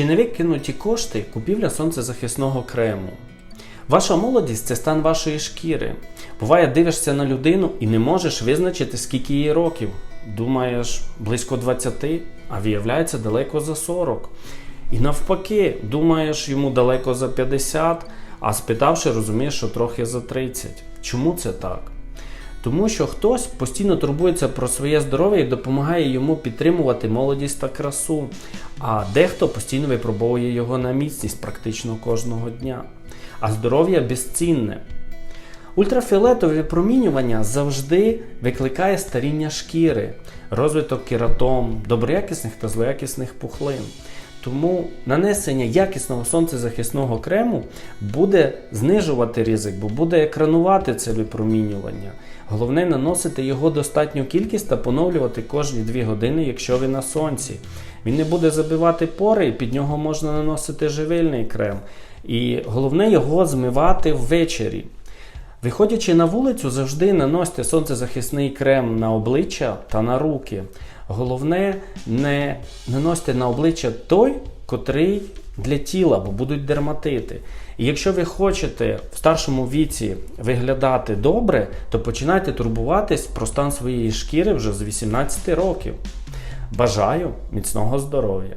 Чи не викинуті кошти купівля сонцезахисного крему? Ваша молодість це стан вашої шкіри. Буває, дивишся на людину і не можеш визначити, скільки їй років. Думаєш, близько 20, а виявляється далеко за 40. І навпаки, думаєш, йому далеко за 50, а спитавши, розумієш, що трохи за 30. Чому це так? Тому що хтось постійно турбується про своє здоров'я і допомагає йому підтримувати молодість та красу, а дехто постійно випробовує його на міцність практично кожного дня. А здоров'я безцінне. Ультрафіолетове випромінювання завжди викликає старіння шкіри, розвиток кератом, доброякісних та злоякісних пухлин. Тому нанесення якісного сонцезахисного крему буде знижувати ризик, бо буде екранувати це випромінювання. Головне наносити його достатню кількість та поновлювати кожні 2 години, якщо ви на сонці. Він не буде забивати пори, і під нього можна наносити живильний крем. І головне його змивати ввечері. Виходячи на вулицю, завжди наносьте сонцезахисний крем на обличчя та на руки. Головне, не наносьте на обличчя той, котрий для тіла, бо будуть дерматити. І якщо ви хочете в старшому віці виглядати добре, то починайте турбуватись про стан своєї шкіри вже з 18 років. Бажаю міцного здоров'я!